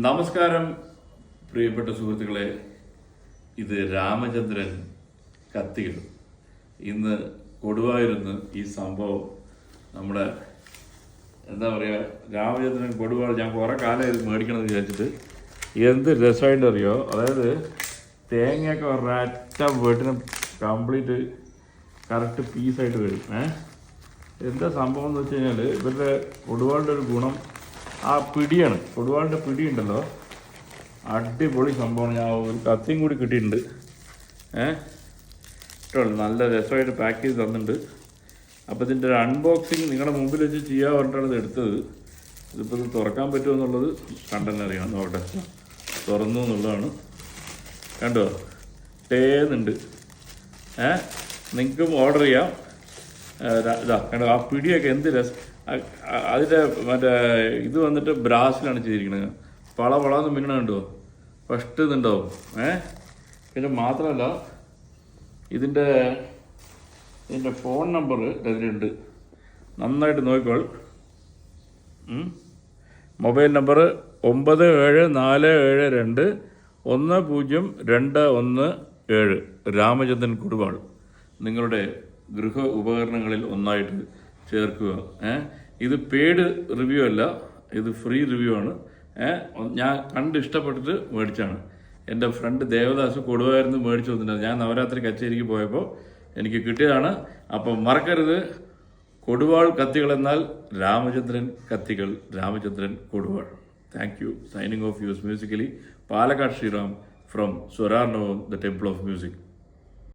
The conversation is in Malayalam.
നമസ്കാരം പ്രിയപ്പെട്ട സുഹൃത്തുക്കളെ. ഇത് രാമചന്ദ്രൻ കത്തികൾ ഇന്ന് കൊടുവായൂരുന്ന് ഈ സംഭവം നമ്മുടെ എന്താ പറയുക രാമചന്ദ്രൻ കൊടുവാൾ ഞാൻ കുറേ കാലം ഇത് മേടിക്കണമെന്ന് വിചാരിച്ചിട്ട്. എന്ത് രസമായിട്ട് അറിയോ? അതായത് തേങ്ങയൊക്കെ ഒരൊറ്റ വീട്ടിന് കംപ്ലീറ്റ് കറക്റ്റ് പീസായിട്ട് വരും. ഏഹ് എന്താ സംഭവം എന്ന് വെച്ച് കഴിഞ്ഞാൽ ഇവരുടെ കൊടുവാളുടെ ഒരു ഗുണം ആ പിടിയാണ്. കൊടുവാളിന്റെ പിടിയുണ്ടല്ലോ. അടിപൊളി സംഭവമാണ്. ഞാൻ ഒരു കത്തിയും കൂടി കിട്ടിയിട്ടുണ്ട്. ഏഹ് നല്ല രസമായിട്ട് പാക്ക് ചെയ്ത് തന്നിട്ടുണ്ട്. അപ്പോൾ ഇതിന്റെ ഒരു അൺബോക്സിങ് നിങ്ങളുടെ മുമ്പിൽ വെച്ച് ചെയ്യാൻ പറഞ്ഞിട്ടാണ് ഇത് എടുത്തത്. ഇതിപ്പോൾ ഇത് തുറക്കാൻ പറ്റുമോ എന്നുള്ളത് കണ്ടെന്നെ അറിയാം. നോക്കട്ടെ. തുറന്നു എന്നുള്ളതാണ്. കണ്ടോ? ടേന്നുണ്ട് ഏ? നിങ്ങൾക്കും ഓർഡർ ചെയ്യാം. ഇതാ ആ പിടിയൊക്കെ എന്ത് രസം അതിന്റെ മറ്റേ ഇത് വന്നിട്ട് ബ്രാസിലാണ് ചെയ്തിരിക്കുന്നത് പള പളന്ന് മിന്നണ കണ്ടോ? ഫസ്റ്റ് ഇതുണ്ടാവും. ഏ? പിന്നെ മാത്രമല്ല ഇതിന്റെ ഇതിന്റെ ഫോൺ നമ്പർ ഇതിലുണ്ട് നന്നായിട്ട് നോക്കിക്കോൾ. മൊബൈൽ നമ്പർ ഒമ്പത് ഏഴ് നാല് ഏഴ് രണ്ട് ഒന്ന് പൂജ്യം രണ്ട് ഒന്ന് ഏഴ്. രാമചന്ദ്രൻ കുടുവാൾ. നിങ്ങളുടെ ഗൃഹ ഉപകരണങ്ങളിൽ ഒന്നായിട്ട് ചേർക്കുക. ഇത് പെയ്ഡ് റിവ്യൂ അല്ല ഇത് ഫ്രീ റിവ്യൂ ആണ്. ഞാൻ കണ്ട് ഇഷ്ടപ്പെട്ടിട്ട് മേടിച്ചാണ്. എന്റെ ഫ്രണ്ട് ദേവദാസ് കൊടുവായിരുന്നു മേടിച്ചു തന്നിട്ടുണ്ട് ഞാൻ നവരാത്രി കച്ചേരിക്ക് പോയപ്പോൾ എനിക്ക് കിട്ടിയതാണ്. അപ്പം മറക്കരുത്. കൊടുവാൾ കത്തികൾ എന്നാൽ രാമചന്ദ്രൻ കത്തികൾ Ramachandran കൊടുവാൾ. Thank you signing off yours musically Palakkad Sreeram from Swararnavam the temple of music